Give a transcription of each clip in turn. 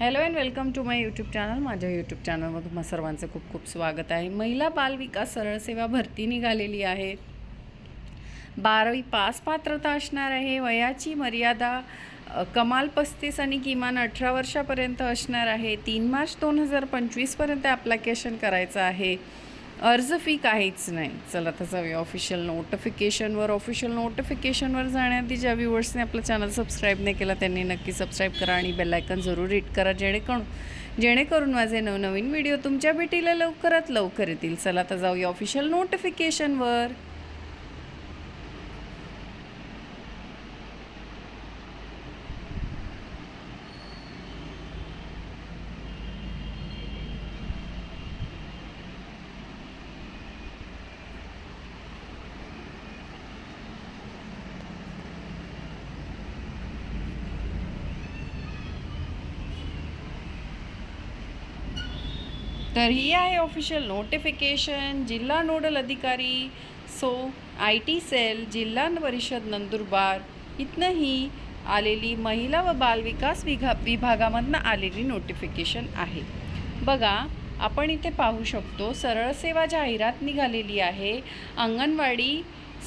Hello and welcome to my YouTube channel माझ्या YouTube चॅनलमधून तुम्हा सर्वांचं खूप खूप स्वागत आहे. महिला बाल विकास सरळ सेवा भरती निघालेली आहे. बारावी पास पात्रता असणार आहे. वयाची मर्यादा कमाल पस्तीस आणि किमान अठरा वर्षापर्यंत असणार आहे. तीन मार्च दोन हजार पंचवीसपर्यंत ॲप्लिकेशन करायचं आहे. अर्ज फी काहीच नाही. चला तर जाऊया ऑफिशियल नोटिफिकेशनवर ऑफिशियल नोटिफिकेशनवर जाण्याआधी ज्या व्ह्युअर्सने आपलं चॅनल सबस्क्राईब नाही केला त्यांनी नक्की सबस्क्राईब करा आणि बेलायकन जरूर हिट करा जेणेकरून जेणेकरून माझे नवनवीन व्हिडिओ तुमच्या भेटीला लवकरात लवकर येतील. चला तर जाऊया ऑफिशियल नोटिफिकेशनवर तर ही आहे ऑफिशियल नोटिफिकेशन जिल्हा नोडल अधिकारी so I T cell Zilla Parishad Nandurbar इथनं ही आलेली महिला व बालविकास विभा विभागामधनं आलेली नोटिफिकेशन आहे. बघा आपण इथे पाहू शकतो सरळ सेवा जाहिरात निघालेली आहे अंगणवाडी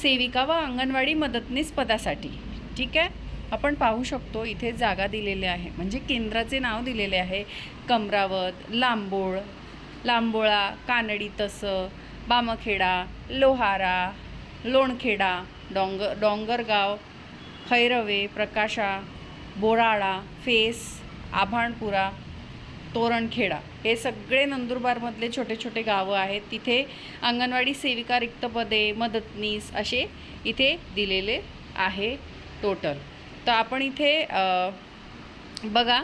सेविका व अंगणवाडी मदतनीस पदासाठी. ठीक आहे? आपण पाहू शकतो इथे जागा दिलेल्या आहे. म्हणजे केंद्राचे नाव दिलेले आहे. कमरावत लांबोळ लांबोळा कानडी तसं बामखेडा लोहारा लोणखेडा डोंग डोंगरगाव खैरवे प्रकाशा बोराळा फेस आभाणपुरा तोरणखेडा. हे सगळे नंदुरबारमधले छोटे छोटे गावं आहेत. तिथे अंगणवाडी सेविका रिक्त पदे मदतनीस असे इथे दिलेले आहे टोटल तर आपण इथे बघा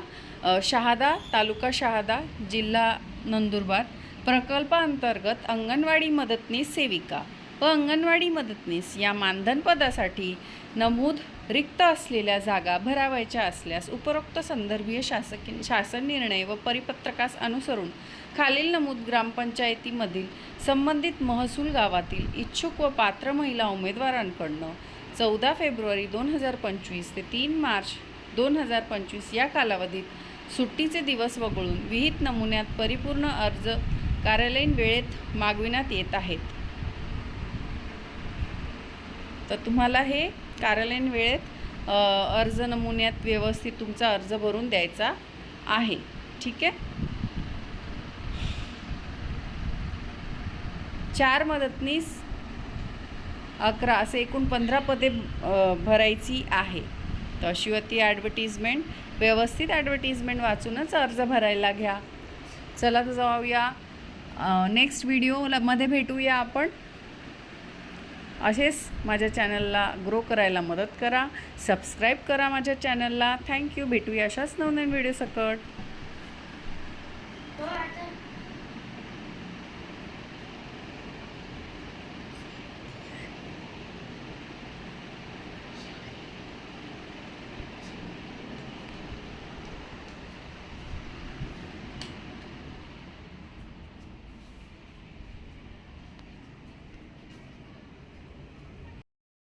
शहादा तालुका शहादा जिल्हा नंदुरबार. प्रकल्पाअंतर्गत अंगणवाडी मदतनीस सेविका. व अंगणवाडी मदतनीस या मानधन पदासाठी नमूद रिक्त असलेल्या जागा भरावायच्या असल्यास उपरोक्त संदर्भीय शासकी शासन निर्णय व परिपत्रकास अनुसरून खालील नमूद ग्रामपंचायतीमधील संबंधित महसूल गावातील इच्छुक व पात्र महिला उमेदवारांकडनं चौदा फेब्रुवारी दोन हजार पंचवीस ते तीन मार्च दोन हजार पंचवीस या कालावधीत सुट्टीचे दिवस वगळून विहित नमुन्यात परिपूर्ण अर्ज कार्यालयीन वेळेत मागविण्यात येत आहेत. तर तुम्हाला हे कार्यालयीन वेळेत अर्ज नमुन्यात व्यवस्थित तुमचा अर्ज भरून द्यायचा आहे. ठीक आहे? चार मदतनीस अकरा असे एकूण पंधरा पदे भरायची आहे. तर अशी होती ॲडव्हर्टिजमेंट व्यवस्थित ॲडव्हर्टिजमेंट वाचूनच अर्ज भरायला घ्या. चला तर जाऊया. नेक्स्ट व्हिडिओमध्ये भेटूया आपण. असेच माझ्या चॅनलला ग्रो करायला मदत करा. सबस्क्राईब करा माझ्या चॅनलला थँक्यू भेटूया अशाच नवनवीन व्हिडिओ सकट.